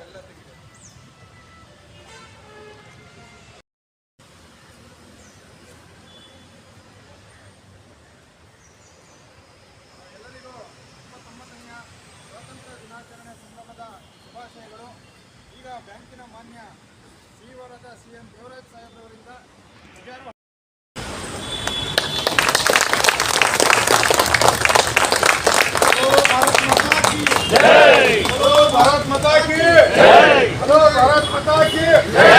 ಎಲ್ಲ ಎಲ್ಲರಿಗೂ ಇಪ್ಪತ್ತೊಂಬತ್ತನೆಯ ಸ್ವಾತಂತ್ರ್ಯ ದಿನಾಚರಣೆ ಸಂದರ್ಭದ ಶುಭಾಶಯಗಳು ಈಗ ಬ್ಯಾಂಕಿನ ಮಾನ್ಯ ಶ್ರೀವರದ ಸಿ ಎಂ ದೇವರಾಜ್ ಸಾಹೇಬ್ರವರಿಂದ જય. ભારત માતા કી જય.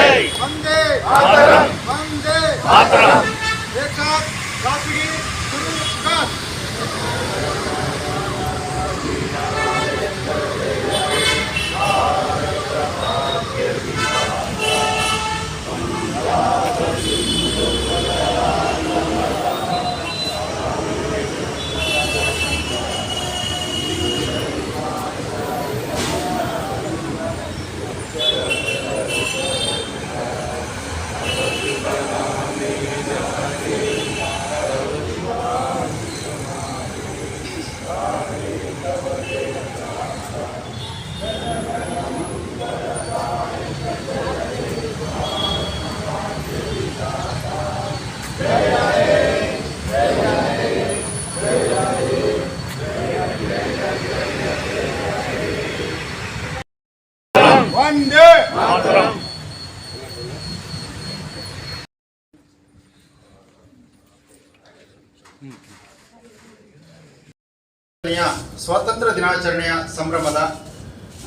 ಸ್ವಾತಂತ್ರ್ಯ ದಿನಾಚರಣೆಯ ಸಂಭ್ರಮದ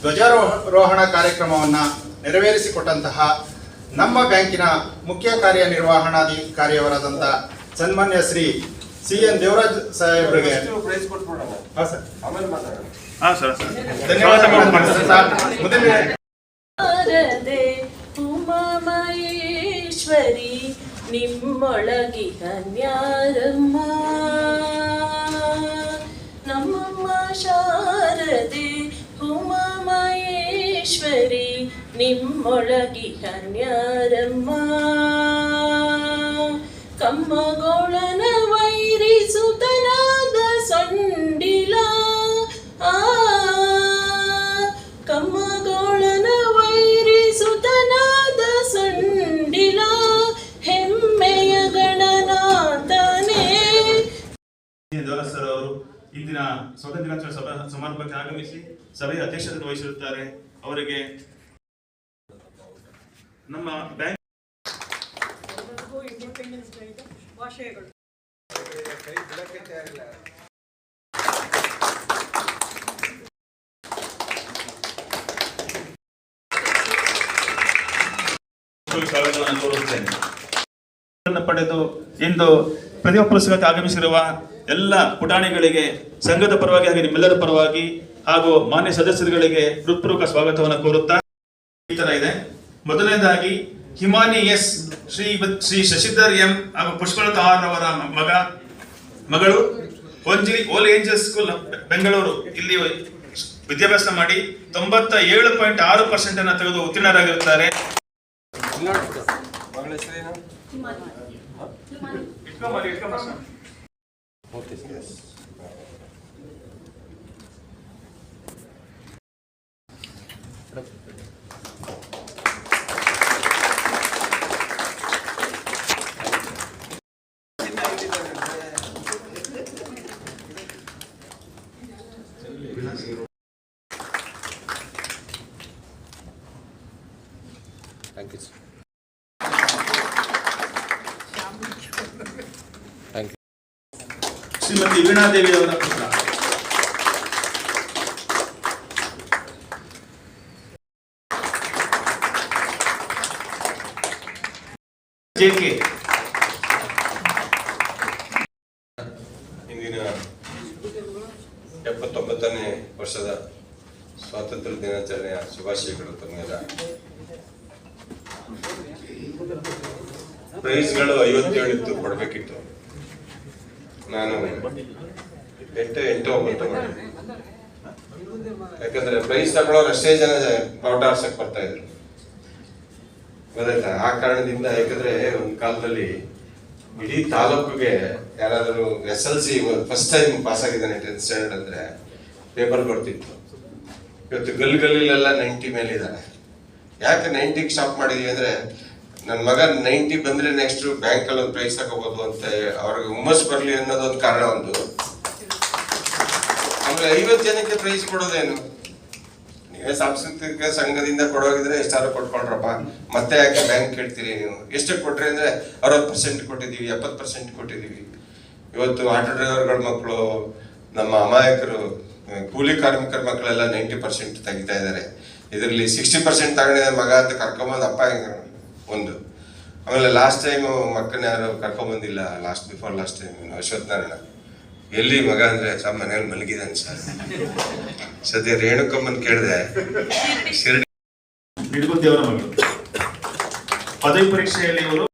ಧ್ವಜಾರೋಹಣ ಕಾರ್ಯಕ್ರಮವನ್ನು ನೆರವೇರಿಸಿಕೊಟ್ಟಂತಹ ನಮ್ಮ ಬ್ಯಾಂಕಿನ ಮುಖ್ಯ ಕಾರ್ಯನಿರ್ವಹಣಾಧಿಕಾರಿಯವರಾದಂಥ ಸನ್ಮಾನ್ಯ ಶ್ರೀ ಸಿ ಎನ್ ದೇವರಾಜ್ ಸಾಹೇಬರಿಗೆ. ಪ್ರೈಸ್ ಕೊಟ್ಬಿಡೋಣ ಕನ್ಯಾರಮ್ಮ ನಮ್ಮಮ್ಮ ಶಾರದೆ ಉಮಾಮಹೇಶ್ವರಿ ನಿಮ್ಮೊಳಗಿಹ ನ್ಯಾರಮ್ಮ. ಕಮ್ಮಗೋಳನ ವೈರಿಸುತನಾದ ಇಂದಿನ ಸ್ವಾತಂತ್ರ್ಯ ದಿನಾಚರಣೆ ಸಭಾ ಸಮಾರಂಭಕ್ಕೆ ಆಗಮಿಸಿ ಸಭೆಯ ಅಧ್ಯಕ್ಷತೆ ವಹಿಸಿರುತ್ತಾರೆ ಅವರಿಗೆ ನಮ್ಮ ಬ್ಯಾಂಕ್ ಪಡೆದು ಇಂದು ಪ್ರತಿಭಾ ಪುರಸ್ಕಾರಕ್ಕೆ ಆಗಮಿಸಿರುವ ಎಲ್ಲ ಪುಟಾಣಿಗಳಿಗೆ ಸಂಘದ ಪರವಾಗಿ ಹಾಗೆ ನಿಮ್ಮೆಲ್ಲರ ಪರವಾಗಿ ಹಾಗೂ ಮಾನ್ಯ ಸದಸ್ಯರುಗಳಿಗೆ ಹೃತ್ಪೂರ್ವಕ ಸ್ವಾಗತವನ್ನು ಕೋರುತ್ತಾ ಈ ತರ ಇದೆ. ಮೊದಲನೇದಾಗಿ ಹಿಮಾನಿ ಎಸ್ ಶ್ರೀ ಶ್ರೀ ಶಶಿಧರ್ ಎಂ ಹಾಗೂ ಪುಷ್ಪಲತಾ ಆರ್ ಅವರ ಮಗ ಮಗಳು ಒಂಜಿ ಓಲ್ ಏಂಜಲ್ ಸ್ಕೂಲ್ ಬೆಂಗಳೂರು. ಇಲ್ಲಿ ವಿದ್ಯಾಭ್ಯಾಸ ಮಾಡಿ ತೊಂಬತ್ತ ಏಳು ಪಾಯಿಂಟ್ ಆರು ಪರ್ಸೆಂಟ್ ಅನ್ನು ತೆಗೆದು ಉತ್ತೀರ್ಣರಾಗಿರುತ್ತಾರೆ. What is this? yes. Shrimati Veena Devi ಅವರ ಪುತ್ರ ಜೆಕೆ ಇಂದಿನ ಎಪ್ಪತ್ತೊಂಬತ್ತನೇ ವರ್ಷದ ಸ್ವಾತಂತ್ರ್ಯ ದಿನಾಚರಣೆಯ ಶುಭಾಶಯಗಳು ತಮ್ಮೆಲ್ಲ ಪ್ರೈಸ್ಗಳು ಐವತ್ತೇಳು ಇತ್ತು ಕೊಡಬೇಕಿತ್ತು. ನಾನು ಎಂಟು ಎಂಟು ಒಂಬತ್ತು ಯಾಕಂದ್ರೆ ಪ್ರೈಸ್ ತಗೊಳ್ಳೋರು ಅಷ್ಟೇ ಜನ ಬಾವುಟ ಆರ್ಸಕ್ ಬರ್ತಾ ಇದ್ರು. ಗೊತ್ತಾಯ್ತಾ? ಆ ಕಾರಣದಿಂದ ಯಾಕಂದ್ರೆ ಒಂದ್ ಕಾಲದಲ್ಲಿ ಇಡೀ ತಾಲೂಕಿಗೆ ಯಾರಾದರೂ S L C first time pass ಆಗಿದ್ದಾನೆ ಟೆಂತ್ ಸ್ಟ್ಯಾಂಡರ್ಡ್ ಅಂದ್ರೆ ಪೇಪರ್ ಕೊಡ್ತಿತ್ತು ಇವತ್ತು ಗಲ್ ಗಲ್ಲಿಲೆಲ್ಲ ನೈಂಟಿ ಮೇಲೆ ಇದ್ದಾನೆ ಯಾಕೆ ನೈಂಟಿಗೆ ಸ್ಟಾಪ್ ಮಾಡಿದ್ವಿ ಅಂದ್ರೆ ನನ್ನ ಮಗ ನೈಂಟಿ ಬಂದ್ರೆ ನೆಕ್ಸ್ಟ್ ಬ್ಯಾಂಕಲ್ಲಿ ಒಂದು ಪ್ರೈಸ್ ತಗೋಬಹುದು ಅಂತ ಅವ್ರಿಗೆ ಹುಮ್ಮಸ್ ಬರಲಿ ಅನ್ನೋದೊಂದು ಕಾರಣ ಒಂದು. ಆಮೇಲೆ ಐವತ್ತು ಜನಕ್ಕೆ ಪ್ರೈಸ್ ಕೊಡೋದೇನು? ನೀವೇ ಸಾಂಸ್ಕೃತಿಕ ಸಂಘದಿಂದ ಕೊಡೋಗಿದ್ರೆ ಎಷ್ಟಾದ್ರು ಕೊಟ್ಕೊಂಡ್ರಪ್ಪ? ಮತ್ತೆ ಯಾಕೆ ಬ್ಯಾಂಕ್ ಕೇಳ್ತೀರಿ ನೀವು? ಎಷ್ಟು ಕೊಟ್ರಿ ಅಂದ್ರೆ ಅರವತ್ತು ಪರ್ಸೆಂಟ್ ಕೊಟ್ಟಿದ್ದೀವಿ, ಎಪ್ಪತ್ತು ಪರ್ಸೆಂಟ್ ಕೊಟ್ಟಿದ್ದೀವಿ. ಇವತ್ತು ಆಟೋ ಡ್ರೈವರ್ಗಳ ಮಕ್ಕಳು, ನಮ್ಮ ಅಮಾಯಕರು, ಕೂಲಿ ಕಾರ್ಮಿಕರ ಮಕ್ಕಳೆಲ್ಲ ನೈಂಟಿ ಪರ್ಸೆಂಟ್ ತೆಗಿತಾ ಇದ್ದಾರೆ. ಇದರಲ್ಲಿ ಸಿಕ್ಸ್ಟಿ ಪರ್ಸೆಂಟ್ ತಗೊಂಡಿದ್ದಾರೆ ಮಗ ಅಂತ ಕರ್ಕೊಂಬಂದು ಅಪ್ಪ ಹೆಂಗ ಒಂದು. ಆಮೇಲೆ ಲಾಸ್ಟ್ ಟೈಮ್ ಮಕ್ಕಳನ್ನ ಯಾರು ಕರ್ಕೊಂಬಂದಿಲ್ಲ last before last time Ashwath Narayana. ಎಲ್ಲಿ ಮಗ ಅಂದ್ರೆ ಸರ್ ಮನೇಲಿ ಮಲಗಿದ್ದಾನೆ ಸರ್. ಸದ್ಯ ರೇಣುಕಮ್ಮನ್ ಕೇಳಿದೆ, ಶಿರಡಿ ಪದವಿ ಪರೀಕ್ಷೆಯಲ್ಲಿ ಇವರು